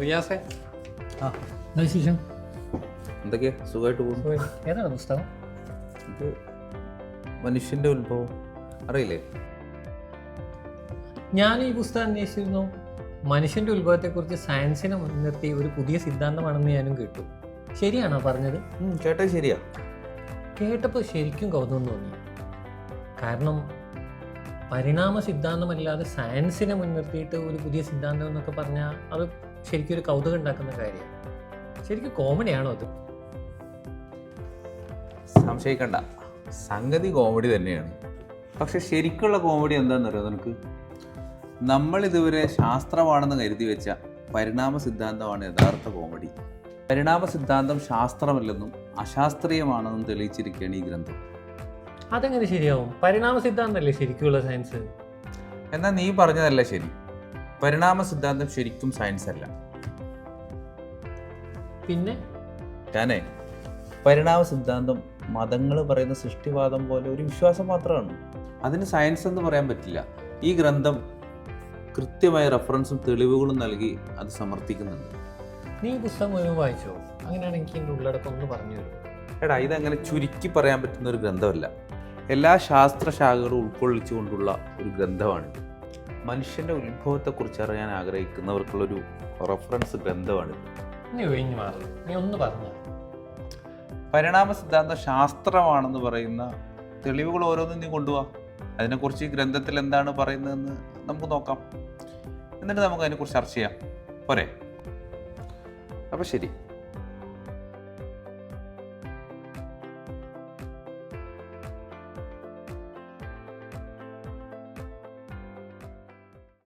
റിയാസേ. ആ എന്താ വിശേഷം? എന്തൊക്കെയാ സുഖമായിട്ട് പോകുന്നു. ഏതാണ് പുസ്തകം? ഇത് മനുഷ്യന്റെ ഉത്ഭവം. അറിയില്ലേ? ഞാൻ ഈ പുസ്തകം അന്വേഷിച്ചിരുന്നു. മനുഷ്യന്റെ ഉത്ഭവത്തെക്കുറിച്ച് സയൻസിനെ മുൻനിർത്തി ഒരു പുതിയ സിദ്ധാന്തമാണെന്ന് ഞാനും കേട്ടു. ശരിയാണോ പറഞ്ഞത്? കേട്ടത് ശരിയാ. കേട്ടപ്പോൾ ശരിക്കും കൗതുകം തോന്നി. കാരണം പരിണാമ സിദ്ധാന്തമല്ലാതെ സയൻസിനെ മുൻനിർത്തിയിട്ട് ഒരു പുതിയ സിദ്ധാന്തം എന്നൊക്കെ പറഞ്ഞാൽ അത് ശരിക്കും ഒരു കൗതുകം ഉണ്ടാക്കുന്ന കാര്യമാണ്. ശരിക്കും കോമഡിയാണോ അത്? സംശയിക്കണ്ട. സംഗതി കോമഡി തന്നെയാണ്. പക്ഷെ ശരിക്കുള്ള കോമഡി എന്താണെന്നറിയോ നിനക്ക്? നമ്മൾ ഇതുവരെ ശാസ്ത്രമാണെന്ന് കരുതി വെച്ച പരിണാമ സിദ്ധാന്തമാണ് യഥാർത്ഥ കോമഡി. പരിണാമ സിദ്ധാന്തം ശാസ്ത്രമല്ലെന്നും അശാസ്ത്രീയമാണെന്നും തെളിയിച്ചിരിക്കുകയാണ് ഈ ഗ്രന്ഥം. അതെങ്ങനെ ശരിയാവും? പരിണാമ സിദ്ധാന്തമല്ലേ ശരിക്കുള്ള സയൻസ് എന്നാൽ നീ പറഞ്ഞതല്ല ശരി. പരിണാമ സിദ്ധാന്തം ശരിക്കും സയൻസ് അല്ല. പിന്നെ? ഞാനേ പരിണാമ സിദ്ധാന്തം മതങ്ങൾ പറയുന്ന സൃഷ്ടിവാദം പോലെ ഒരു വിശ്വാസം മാത്രമാണ്. അതിന് സയൻസ് എന്ന് പറയാൻ പറ്റില്ല. ഈ ഗ്രന്ഥം കൃത്യമായ റെഫറൻസും തെളിവുകളും നൽകി അത് സമർത്ഥിക്കുന്നുണ്ട്. നീ പുസ്തകം മുഴുവൻ വായിച്ചോ? അങ്ങനെയാണ് എനിക്ക് എന്റെ ഉള്ളടക്കം ഒന്ന് പറഞ്ഞു തരും. എടാ ഇതങ്ങനെ ചുരുക്കി പറയാൻ പറ്റുന്ന ഒരു ഗ്രന്ഥമല്ല. എല്ലാ ശാസ്ത്രശാഖകളും ഉൾക്കൊള്ളിച്ചുകൊണ്ടുള്ള ഒരു ഗ്രന്ഥമാണിത്. മനുഷ്യന്റെ ഉത്ഭവത്തെക്കുറിച്ച് അറിയാൻ ആഗ്രഹിക്കുന്നവർക്കുള്ളൊരു റെഫറൻസ് ഗ്രന്ഥമാണിത്. നീ ഒഴിഞ്ഞു മാറി നീ ഒന്ന് പറഞ്ഞു പരിണാമ സിദ്ധാന്തം ശാസ്ത്രമാണെന്ന് പറയുന്ന തെളിവുകൾ ഓരോന്നും നീ കൊണ്ടുപോവാ അതിനെക്കുറിച്ച് ഈ ഗ്രന്ഥത്തിൽ എന്താണ് പറയുന്നതെന്ന് നമുക്ക് നോക്കാം. എന്നിട്ട് നമുക്ക് അതിനെക്കുറിച്ച് ചർച്ച ചെയ്യാം. പോരെ? അപ്പം ശരി.